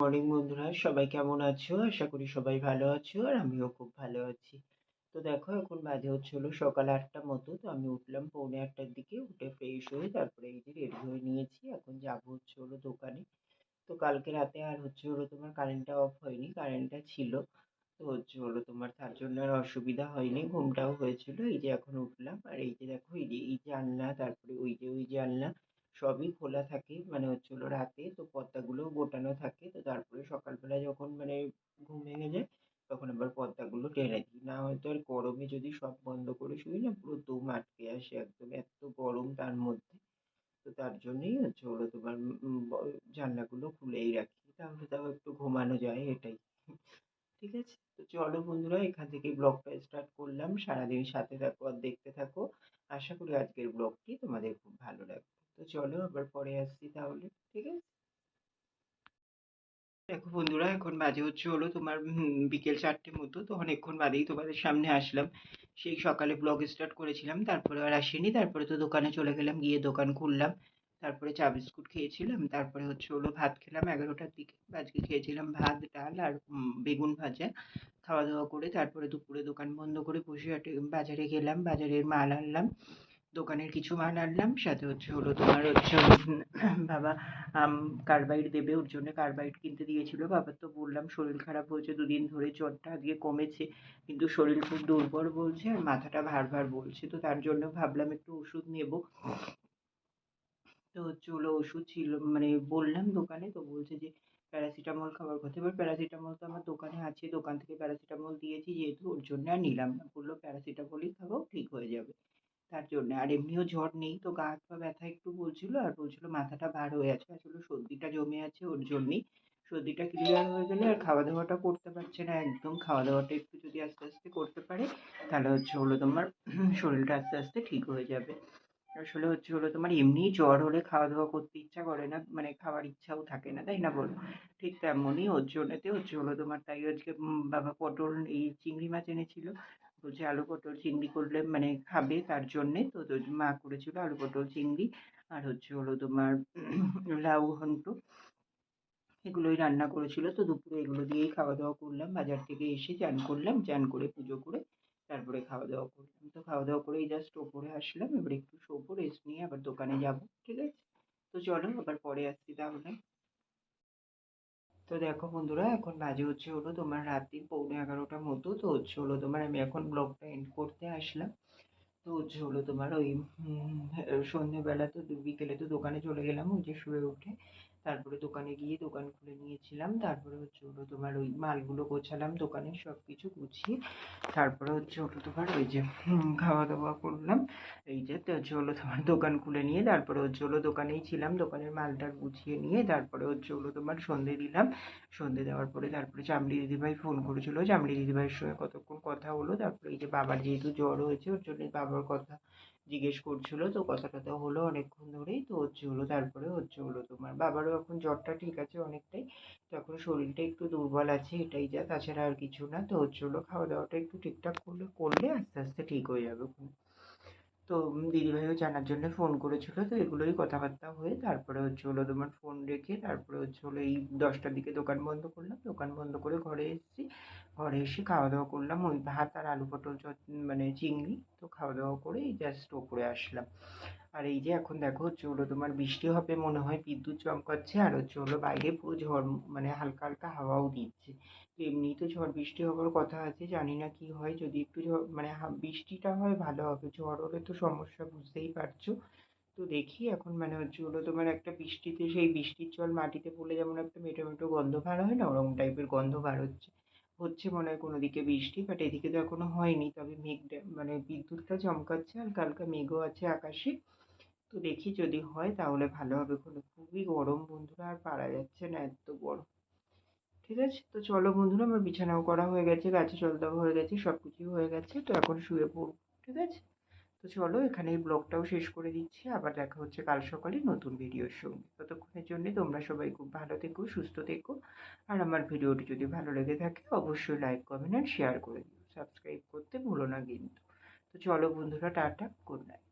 Morning বন্ধুরা, সবাই কেমন আছো? আশা করি সবাই ভালো আছো আর আমিও খুব ভালো আছি। তো দেখো, এখন বাজে হচ্ছে হলো সকাল আটটা মতো, তো আমি উঠলাম পৌনে আটটার দিকে, উঠে ফ্রেশ হয়ে তারপরে এই যে রেডি হয়ে নিয়েছি, এখন যাব হচ্ছে হলো দোকানে। তো কালকে রাতে আর হচ্ছে হলো তোমার কারেন্টটা অফ হয়নি কারেন্টটা ছিল, তো হচ্ছে হলো তোমার তার জন্য আর অসুবিধা হয়নি, ঘুমটাও হয়েছিল, এই যে এখন উঠলাম। আর এই যে দেখো, এই যে, এই জানলা তারপরে ওই যে, ওই জানলা সবই খোলা থাকে। মানে হচ্ছে হলো রাতে তো পর্দাগুলোও গোটানো থাকে। তো তারপরে সকালবেলা যখন মানে ঘুম ভেঙে যায়, তখন আবার পর্দাগুলো টেনে দিই। না হয়তো আর গরমে যদি সব বন্ধ করে শুই না, পুরো দম আটকে আসে একদম এত গরম তার মধ্যে। তো তার জন্যই হচ্ছে হলো তোমার জানলাগুলো খুলেই রাখি। তাহলে তাও একটু ঘুমানো যায় এটাই। ঠিক আছে? তো চলো বন্ধুরা, এখান থেকে ব্লগটা স্টার্ট করলাম। সারাদিন সাথে থাকো আর দেখতে থাকো। আশা করি আজকের ব্লগটি তোমাদের খুব চলো আবার পরে আসছি তাহলে, ঠিক আছে? দেখো বন্ধুরা, এখন বাজে হচ্ছে হলো তোমার বিকেল চারটে মতো, তো অনেকক্ষণ বাদেই তোমাদের সামনে আসলাম। সেই সকালে ব্লগ স্টার্ট করেছিলাম, তারপরে আর আসিনি, তারপরে তো দোকানে চলে গেলাম, গিয়ে দোকান খুললাম। তারপরে চা বিস্কুট খেয়েছিলাম, তারপরে হচ্ছে হলো ভাত খেলাম এগারোটার দিকে। আজকে খেয়েছিলাম ভাত, ডাল আর বেগুন ভাজা। খাওয়া দাওয়া করে তারপরে দুপুরে দোকান বন্ধ করে বসিরহাটে বাজারে গেলাম, বাজারের মাল আনলাম। দোকানের কিছু মাল আনলাম, সাথে হচ্ছে হলো তোমার হচ্ছে বাবা কার্বাইড দেবে, ওর জন্য কার্বাইড কিনতে দিয়েছিল। বাবার তো বললাম, শরীর খারাপ হয়েছে, দুদিন ধরে জ্বরটা আজকে কমেছে, কিন্তু শরীর খুব দুর্বল বলছে আর মাথাটা ভার ভার বলছে। তো তার জন্য ভাবলাম একটু ওষুধ নেব। তো হচ্ছে হলো ওষুধ ছিল মানে বললাম দোকানে, তো বলছে যে প্যারাসিটামল খাওয়ার কথা। এবার প্যারাসিটামল তো আমার দোকানে আছে, দোকান থেকে প্যারাসিটামল দিয়েছি যেহেতু ওর জন্য আর নিলাম না। বলল প্যারাসিটামলই খাব, ঠিক হয়ে যাবে। তার জন্য। আর এমনিও জ্বর নেই তো গা হাত পা ব্যথা একটু বলছিল আর বলছিল মাথাটা ভার হয়ে আছে। আসলে সর্দিটা জমে আছে, ওর জন্যই সর্দিটা ক্লিয়ার হয়ে গেলে আর খাওয়া দাওয়াটা করতে পারছে না একদম। খাওয়া দাওয়াটা একটু যদি আস্তে আস্তে করতে পারে, তাহলে হচ্ছে হলো তোমার শরীরটা আস্তে আস্তে ঠিক হয়ে যাবে। আসলে হচ্ছে হলো তোমার এমনি জ্বর হলে খাওয়া দাওয়া করতে ইচ্ছা করে না মানে খাওয়ার ইচ্ছাও থাকে না, তাই না বলো? ঠিক তেমনই ওর জন্যতে হচ্ছে হলো তোমার, তাই আজকে বাবা পটল, এই চিংড়ি মাছ এনেছিল। বলছে আলু পটল চিংড়ি করলে মানে খাবে তার জন্যে, তো মা করেছিল আলু পটল চিংড়ি আর হচ্ছে হলো তোমার লাউ ঘন্ট। এগুলোই রান্না করেছিল, তো দুপুরে এগুলো দিয়েই খাওয়া দাওয়া করলাম। বাজার থেকে এসে চান করলাম, চান করে পুজো করে তারপরে খাওয়া দাওয়া করলাম। তো খাওয়া দাওয়া করেই জাস্ট ওপরে আসলাম, এবার একটু শোবো রেস্ট নিয়ে আবার দোকানে যাব, ঠিক আছে? তো চলো, আবার পরে আসছি তাহলে। তো দেখো বন্ধুরা, এখন বাজে হচ্ছে হলো তোমার রাত্রি পৌনে এগারোটার মতো। তো হচ্ছে হলো তোমার আমি এখন ব্লগটা এন্ড করতে আসলাম। তো হচ্ছে হলো তোমার ওই সন্ধ্যেবেলা তো বিকেলে তো দোকানে চলে গেলাম, ওই যে শুয়ে উঠে। তারপরে দোকানে গিয়ে দোকান খুলে নিয়েছিলাম। তারপরে হচ্ছে হলো তোমার ওই মালগুলো গোছালাম দোকানের সব কিছু গুছিয়ে। তারপরে হচ্ছে হলো তোমার ওই যে খাওয়া দাওয়া করলাম। এই যে হচ্ছে হলো তোমার দোকান খুলে নিয়ে, তারপরে হচ্ছে হলো দোকানেই ছিলাম। দোকানের মালটা গুছিয়ে নিয়ে, তারপরে হচ্ছে হলো তোমার সন্ধে দিলাম। সন্ধে দেওয়ার পরে তারপরে চামড়ি দিদিভাই ফোন করেছিল। চামড়ি দিদিভাইয়ের সঙ্গে কতক্ষণ কথা হলো? তারপরে এই যে বাবার যেহেতু জ্বর হয়েছে, ওর জন্য বাবার কথা জিজ্ঞেস করছিল, তো কথা টথা হলো অনেকক্ষণ ধরেই, তো হচ্ছে হলো তারপরে হচ্ছে হলো তোমার বাবারও এখন জ্বরটা ঠিক আছে অনেকটাই, তো এখন শরীরটা একটু দুর্বল আছে, এটাই যা, তাছাড়া আর কিছু না, তো হচ্ছে হলো খাওয়া দাওয়াটা একটু ঠিকঠাক করলে করলে আস্তে আস্তে ঠিক হয়ে যাবে তো দিদিভাইও জানার জন্য ফোন করেছিল। তো এগুলোই কথাবার্তা হয়ে তারপরে হচ্ছে হলো তোমার ফোন রেখে তারপরে হচ্ছে হলো এই দশটার দিকে দোকান বন্ধ করলাম। দোকান বন্ধ করে ঘরে এসেছি। ঘরে এসে খাওয়া দাওয়া করলাম। ওই ভাত আর আলু পটল মানে চিংড়ি তো খাওয়া দাওয়া করে এই জাস্ট ওপরে আসলাম। আর এই যে এখন দেখো হলো তোমার বৃষ্টি হবে মনে হয়, বিদ্যুৎ চমকাচ্ছে আর হলো বাইরে পুরো ঝড় মানে হালকা হালকা হাওয়াও দিচ্ছে। তো এমনিই তো ঝড় বৃষ্টি হওয়ার কথা আছে, জানি না কি হয়, যদি একটু ঝড় মানে বৃষ্টিটা হয় ভালো হবে, ঝড় হলে তো সমস্যা বুঝতেই পারছ। তো দেখি এখন মানে হচ্ছে হলো তোমার একটা বৃষ্টিতে, সেই বৃষ্টির জল মাটিতে পড়লে যেমন একটা মেটো মেটো গন্ধ বার হয় না, ওরকম টাইপের গন্ধ বার হচ্ছে। হচ্ছে মনে হয় কোনো দিকে বৃষ্টি বাট এদিকে তো এখনও হয়নি, তবে মেঘ মানে বিদ্যুৎটা চমকাচ্ছে আর হালকা মেঘও আছে আকাশে। তো দেখি যদি হয় তাহলে ভালো হবে। খুবই গরম বন্ধুরা আর পারা যাচ্ছে না এত গরম। ঠিক আছে? তো চলো বন্ধুরা, আমার বিছানাও করা হয়ে গেছে, গাছে জল দেওয়া হয়ে গেছে সব কিছুই হয়ে গেছে, তো এখন শুয়ে পড়ব। ঠিক আছে? তো চলো এখানে এই ব্লগটাও শেষ করে দিচ্ছি। আবার দেখা হচ্ছে কাল সকালে নতুন ভিডিওর সঙ্গে। ততক্ষণের জন্য তোমরা সবাই খুব ভালো থেকো, সুস্থ থেকো। আর আমার ভিডিওটি যদি ভালো লেগে থাকে, অবশ্যই লাইক কমেন্ট আর শেয়ার করে দিও। সাবস্ক্রাইব করতে ভুলো না কিন্তু। তো চলো বন্ধুরা, টাটা গুড নাইট